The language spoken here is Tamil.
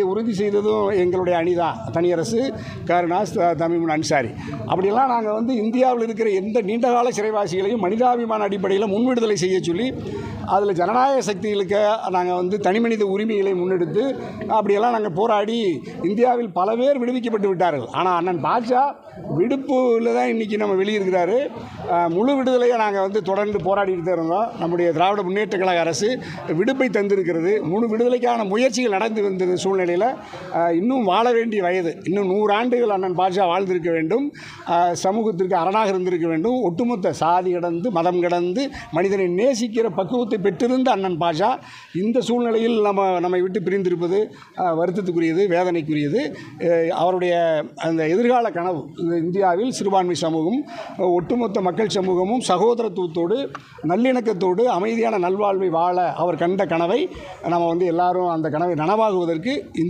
உறுதி செய்ததும் எங்களுடைய அணிதான் தனியரசு கருணாஸ் தமிமுன் அன்சாரி. அப்படியெல்லாம் நாங்கள் வந்து இந்தியாவில் இருக்கிற எந்த நீண்டகால சிறைவாசிகளையும் மனிதாபிமான அடிப்படையில் முன்விடுதலை செய்ய சொல்லி அதில் ஜனநாயக சக்திகளுக்கு நாங்கள் வந்து தனிமனித உரிமைகளை முன்னெடுத்து அப்படியெல்லாம் நாங்கள் போராடி இந்தியாவில் பல பேர் விடுவிக்கப்பட்டு விட்டார்கள். ஆனால் அண்ணன் பாட்ஷா விடுப்பில் தான் இன்றைக்கி நம்ம வெளியிருக்கிறாரு. முழு விடுதலையை நாங்கள் வந்து தொடர்ந்து போராடிட்டு தான் இருந்தோம். நம்முடைய திராவிட முன்னேற்ற கழக அரசு விடுப்பை தந்திருக்கிறது. முழு விடுதலைக்கான முயற்சிகள் நடந்து வந்த சூழ்நிலையில் இன்னும் வாழ வேண்டிய வயது இன்னும் நூறு ஆண்டுகள் அண்ணன் பாட்ஷா வாழ்ந்திருக்க வேண்டும். சமூகத்திற்கு அரணாக இருந்திருக்க வேண்டும். ஒட்டுமொத்த சாதி கடந்து மதம் கடந்து மனிதனை நேசிக்கிற பக்குவத்தை பெற்றிருந்த அண்ணன் பாஷா இந்த சூழ்நிலையில் நம்ம நம்மை விட்டு பிரிந்திருப்பது வருத்தத்துக்குரியது வேதனைக்குரியது. அவருடைய அந்த எதிர்கால கனவு இந்த இந்தியாவில் சிறுபான்மை சமூகம் ஒட்டுமொத்த மக்கள் சமூகமும் சகோதரத்துவத்தோடு நல்லிணக்கத்தோடு அமைதியான நல்வாழ்வை வாழ அவர் கண்ட கனவை நம்ம வந்து எல்லாரும் அந்த கனவை நனவாகுவதற்கு